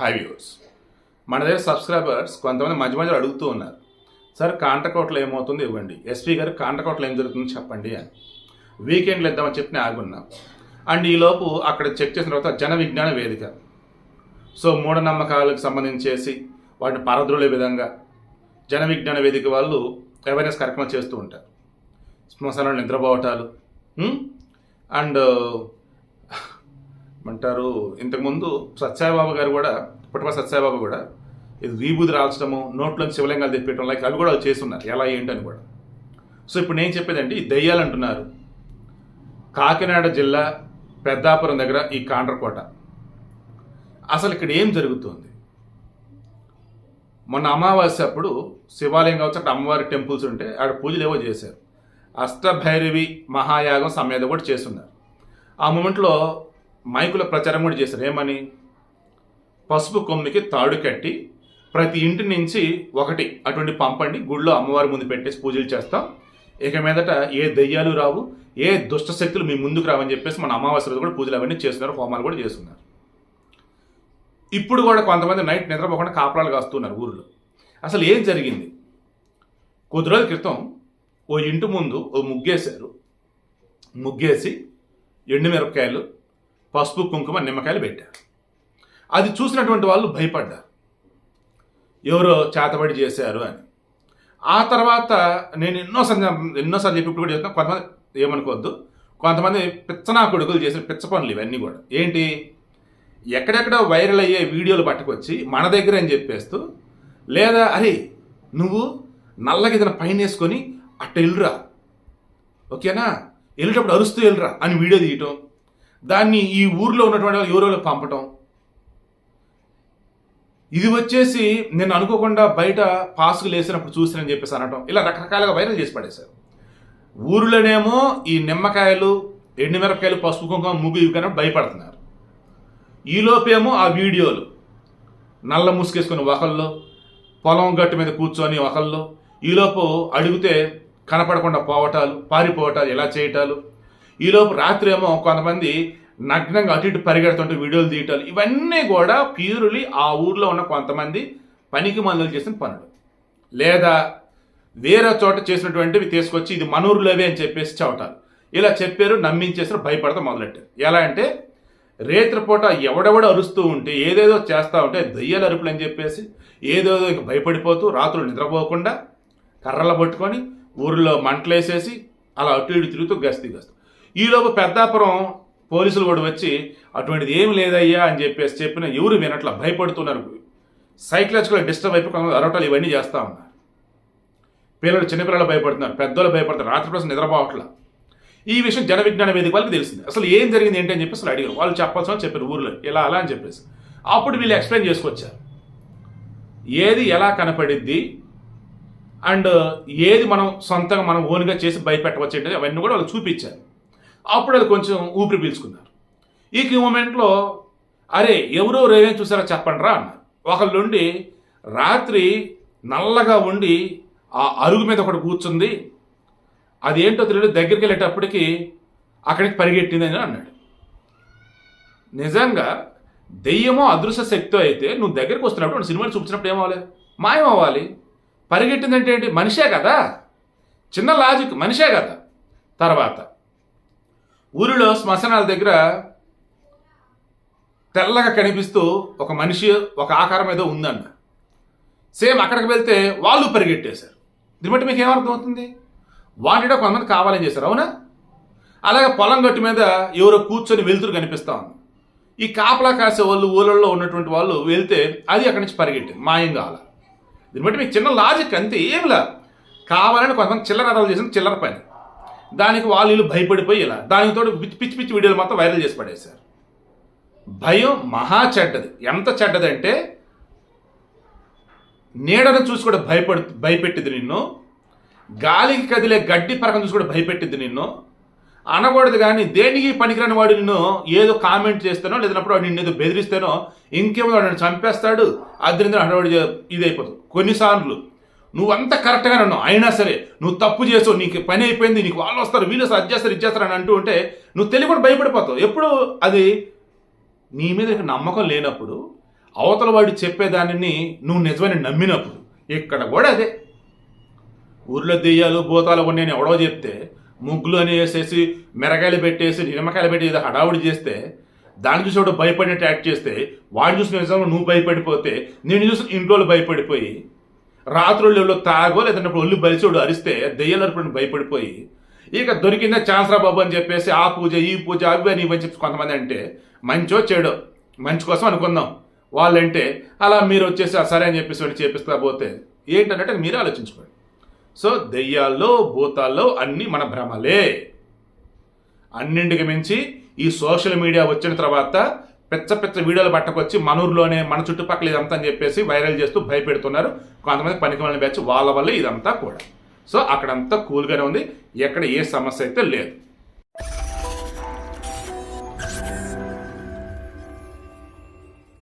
High views మన దగ్గర subscribers కొంతమంది మధ్య మధ్యలో అడుగుతూ ఉన్నారు. సార్ కాంట్రకోట్లో ఏమవుతుంది? ఇవ్వండి. ఎస్పీ గారు కాంట్రకోట్లో ఏం జరుగుతుందో చెప్పండి అని. వీకెండ్లో ఇద్దామని చెప్పి ఆగున్నాం. అండ్ ఈలోపు అక్కడ చెక్ చేసిన తర్వాత జన విజ్ఞాన వేదిక. సో మూఢనమ్మకాలకు సంబంధించేసి వాటిని పరద్రోలే విధంగా జన విజ్ఞాన వేదిక వాళ్ళు అవేర్నెస్ కార్యక్రమాలు చేస్తూ ఉంటారు. శ్మశానాలు నిద్రపోవటాలు. అండ్ అంటారు. ఇంతకుముందు సత్యాబాబు గారు కూడా పుట్టప సత్యాబాబు కూడా ఇది వీబూది రాల్చడము నోట్లోంచి శివలింగాలు తెప్పించడం లైక్ అవి కూడా చేస్తున్నారు. ఎలా ఏంటని కూడా. సో ఇప్పుడు నేను చెప్పేదండి దయ్యాలు అంటున్నారు. కాకినాడ జిల్లా పెద్దాపురం దగ్గర ఈ కాండ్రకోట అసలు ఇక్కడ ఏం జరుగుతుంది? మొన్న అమావాస్య అప్పుడు శివాలయం కావచ్చు అక్కడ అమ్మవారి టెంపుల్స్ ఉంటే ఆడ పూజలు ఏవో చేశారు. అష్టభైరవి మహాయాగం సమేత కూడా చేస్తున్నారు. ఆ మూమెంట్లో మైకుల ప్రచారం కూడా చేశారు. ఏమని? పసుపు కొమ్మికి తాడు కట్టి ప్రతి ఇంటి నుంచి ఒకటి అటువంటి పంపండి గుళ్ళో అమ్మవారి ముందు పెట్టేసి పూజలు చేస్తాం. ఇక మీదట ఏ దయ్యాలు రావు ఏ దుష్ట శక్తులు మీ ముందుకు రావని చెప్పేసి మన అమావాస్య రోజు కూడా పూజలు అవన్నీ చేస్తున్నారు హోమాలు కూడా చేస్తున్నారు. ఇప్పుడు కూడా కొంతమంది నైట్ నిద్రపోకుండా కాపురాలు కాస్తున్నారు ఊరిలో. అసలు ఏం జరిగింది? కొద్ది రోజుల క్రితం ఓ ఇంటి ముందు ఓ ముగ్గేశారు. ముగ్గేసి ఎండుమిరపకాయలు పసుపు కుంకుమ నిమ్మకాయలు పెట్టారు అది చూసినటువంటి వాళ్ళు భయపడ్డారు. ఎవరో చేతబడి చేశారు అని. ఆ తర్వాత నేను ఎన్నోసార్లు ఎన్నోసార్లు చెప్పి కూడా చెప్తాను కొంతమంది ఏమనుకోవద్దు. కొంతమంది పిచ్చనా కొడుకులు చేసిన పిచ్చ పనులు ఇవన్నీ కూడా. ఏంటి? ఎక్కడెక్కడ వైరల్ అయ్యే వీడియోలు పట్టుకొచ్చి మన దగ్గర అని చెప్పేస్తూ లేదా అరే నువ్వు నల్లగా ఏదైనా పైన వేసుకొని అట్ట వెళ్ళురా ఓకేనా? వెళ్ళేటప్పుడు అరుస్తూ వెళ్ళురా అని వీడియో తీయటం. దాన్ని ఈ ఊర్లో ఉన్నటువంటి వాళ్ళు ఎవరో పంపటం? ఇది వచ్చేసి నేను అనుకోకుండా బయట పాసులు వేసినప్పుడు చూసినని చెప్పేసి అనటం. ఇలా రకరకాలుగా వైరల్ చేసి పడేశారు. ఊరిలోనేమో ఈ నిమ్మకాయలు ఎండుమిరపకాయలు పసుపు కుంకుమ ముగ్గు ఇవి కన్నా భయపడుతున్నారు. ఈలోపేమో ఆ వీడియోలు. నల్ల ముసుకేసుకుని ఒకళ్ళు పొలం గట్టు మీద కూర్చొని ఒకళ్ళు ఈలోపు అడిగితే కనపడకుండా పోవటాలు పారిపోవటాలు ఎలా చేయటాలు. ఈలోపు రాత్రి ఏమో కొంతమంది నగ్నంగా అటు ఇటు పరిగెడుతుంటే వీడియోలు తీయటాలు ఇవన్నీ కూడా ప్యూర్లీ ఆ ఊర్లో ఉన్న కొంతమంది పనికి మందులు చేసిన పనులు. లేదా వేరే చోట చేసినటువంటివి తీసుకొచ్చి ఇది మనూరులోవే అని చెప్పేసి చవటాలు. ఇలా చెప్పారు నమ్మించేసారు భయపడతా మొదలెట్టారు. ఎలా అంటే రేత్రిపూట ఎవడెవడ అరుస్తూ ఉంటే ఏదేదో చేస్తూ ఉంటే దయ్యాలు అరుపులు అని చెప్పేసి ఏదేదో ఇక భయపడిపోతూ రాత్రులు నిద్రపోకుండా కర్రలు పట్టుకొని ఊరిలో మంటలేసేసి అలా అటు ఇటు తిరుగుతూ గస్తీ గస్తూ. ఈలోపు పెద్దాపురం పోలీసులు కూడా వచ్చి అటువంటిది ఏం లేదయ్యా అని చెప్పేసి చెప్పిన ఎవరు వినట్ల భయపడుతున్నారు. సైకలాజికల్ డిస్టర్బ్ అయిపోయి కొంతమంది అరవటాలు ఇవన్నీ చేస్తూ ఉన్నారు. పిల్లలు చిన్నపిల్లలు భయపడుతున్నారు పెద్దోళ్ళు భయపడుతున్నారు రాత్రి ప్రశ్న నిద్రపోవట్లా. ఈ విషయం జన విజ్ఞాన వేదిక వాళ్ళకి తెలిసింది. అసలు ఏం జరిగింది ఏంటి అని చెప్పేసి అసలు అడిగారు. వాళ్ళు చెప్పాల్సిన చెప్పారు ఊర్లో. ఇలా అలా అని చెప్పేసి. అప్పుడు వీళ్ళు ఎక్స్ప్లెయిన్ చేసుకొచ్చారు. ఏది ఎలా కనపడిద్ది? అండ్ ఏది మనం సొంతంగా మనం ఓన్గా చేసి భయపెట్టవచ్చు అవన్నీ కూడా వాళ్ళు చూపించారు. అప్పుడు అది కొంచెం ఊపిరి పీల్చుకున్నారు. ఈ మూమెంట్లో అరే ఎవరో రేవేం చూసారో చెప్పండి రా అన్నారు. ఒకళ్ళుండి రాత్రి నల్లగా ఉండి ఆ అరుగు మీద ఒకటి కూర్చుంది. అదేంటో తెలియదు దగ్గరికి వెళ్ళేటప్పటికి అక్కడికి పరిగెట్టింది అని అన్నాడు. నిజంగా దెయ్యమో అదృశ్య శక్తి అయితే నువ్వు దగ్గరికి వస్తున్నప్పుడు నువ్వు సినిమాలు చూపించినప్పుడు ఏమవ్వాలి? మాయం అవ్వాలి పరిగెట్టిందంటే ఏంటి? మనిషే కదా. చిన్న లాజిక్ మనిషే కదా. తర్వాత ఊరిలో శ్మశానాల దగ్గర తెల్లగా కనిపిస్తూ ఒక మనిషి ఒక ఆకారం ఏదో ఉందన్న. సేమ్ అక్కడికి వెళ్తే వాళ్ళు పరిగెట్టేశారు. దీన్ని బట్టి మీకు ఏమర్థం అవుతుంది వాటిలో కొంతమంది కావాలని చేశారు అవునా? అలాగే పొలం గట్టు మీద ఎవరో కూర్చొని వెలుతురు కనిపిస్తా ఉంది. ఈ కాపలా కాసే వాళ్ళు ఊళ్ళల్లో ఉన్నటువంటి వాళ్ళు వెళ్తే అది అక్కడి నుంచి పరిగెట్టింది మాయం కావాల దీన్ని బట్టి మీకు చిన్న లాజిక్ అంతే ఏం లేదు కావాలని కొంతమంది చిల్లర అదాలు చేసిన చిల్లర పని. దానికి వాళ్ళు భయపడిపోయి ఇలా దానికి తోడు పిచ్చి పిచ్చి పిచ్చి వీడియోలు మొత్తం వైరల్ చేసి పడేశారు. భయం మహా చెడ్డది. ఎంత చెడ్డదంటే నీడను చూసి కూడా భయపడు భయపెట్టింది నిన్ను. గాలికి కదిలే గడ్డి పరకం చూసి కూడా భయపెట్టింది నిన్ను. అనకూడదు కానీ దేనికి పనికిరాని వాడు నిన్ను? ఏదో కామెంట్ చేస్తానో లేదన్నప్పుడు వాడు నిన్ను ఏదో బెదిరిస్తానో ఇంకేమో వాడు నన్ను చంపేస్తాడు అది హడవాడి ఇది అయిపోతుంది కొన్నిసార్లు నువ్వంతా కరెక్ట్గా నన్ను అయినా సరే నువ్వు తప్పు చేసావు నీకు పని అయిపోయింది నీకు వాళ్ళు వస్తారు వీళ్ళు వస్తారు అది చేస్తారు ఇది చేస్తారు అని అంటూ ఉంటే నువ్వు తెలియకుండా భయపడిపోతావు. ఎప్పుడు అది? నీ మీద నమ్మకం లేనప్పుడు అవతల వాడు చెప్పేదానిని నువ్వు నిజమని నమ్మినప్పుడు ఇక్కడ కూడా అదే. ఊర్లో దెయ్యాలు భూతాలు ఉన్నాయని ఎవడో చెప్తే ముగ్గులు అని వేసేసి మిరకాయలు పెట్టేసి నిమ్మకాయలు పెట్టి ఏదో హడావుడి చేస్తే దాన్ని చూసి ఒకటి భయపడినట్టు యాక్ట్ చేస్తే వాడిని చూసిన నిజంగా నువ్వు భయపడిపోతే నేను చూసి ఇంట్లో భయపడిపోయి రాత్రుళ్ళు తాగో లేదంటే ఒళ్ళు బలిచోడు అరిస్తే దెయ్యాలు భయపడిపోయి ఇక దొరికిందే ఛాన్స్ రా బాబు అని చెప్పేసి ఆ పూజ ఈ పూజ అవి అని ఇవని చెప్పి కొంతమంది అంటే మంచో చెడో? మంచి కోసం అనుకుందాం. వాళ్ళంటే అలా మీరు వచ్చేసి సరే అని చెప్పేసి వాడు చేపిస్తా పోతే ఏంటంటే మీరే ఆలోచించుకోండి. సో దెయ్యాల్లో భూతాల్లో అన్నీ మన భ్రమలే. అన్నింటికి మించి ఈ సోషల్ మీడియా వచ్చిన తర్వాత పెచ్చ పెచ్చ వీడియోలు పట్టకొచ్చి మన ఊర్లోనే మన చుట్టుపక్కల ఇదంతా అని చెప్పేసి వైరల్ చేస్తూ భయపెడుతున్నారు. కొంతమంది పనికి వాళ్ళని బ్యాచ్ వాళ్ళ వల్ల ఇదంతా కూడా. సో అక్కడంతా కూల్గానే ఉంది. ఎక్కడ ఏ సమస్య అయితే లేదు.